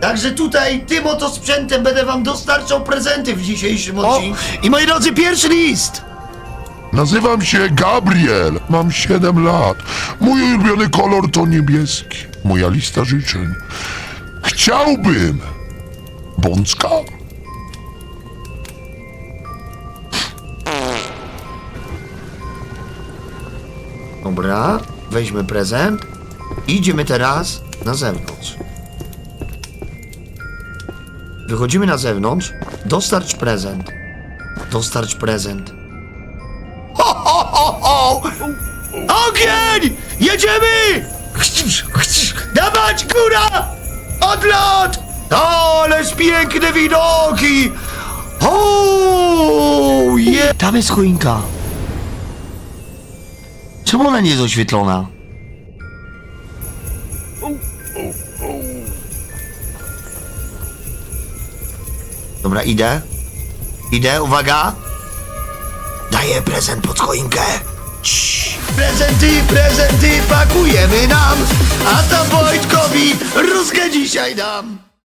Także tutaj tym oto sprzętem będę wam dostarczał prezenty w dzisiejszym O, odcinku. I moi drodzy, pierwszy list! Nazywam się Gabriel, mam 7 lat. Mój ulubiony kolor to niebieski. Moja lista życzeń. Chciałbym bączka. Dobra, weźmy prezent. Idziemy teraz na zewnątrz. Wychodzimy na zewnątrz. Dostarcz prezent. Dostarcz prezent. Ho, ho, ho, ho! Ogień! Jedziemy! Dawać góra! Odlot! Ależ piękne widoki! O, je... Tam jest choinka. Czemu ona nie jest oświetlona? Dobra, idę. Idę, uwaga. Daję prezent pod choinkę. Prezenty, prezenty pakujemy nam, a tam Wojtkowi rózgę dzisiaj dam.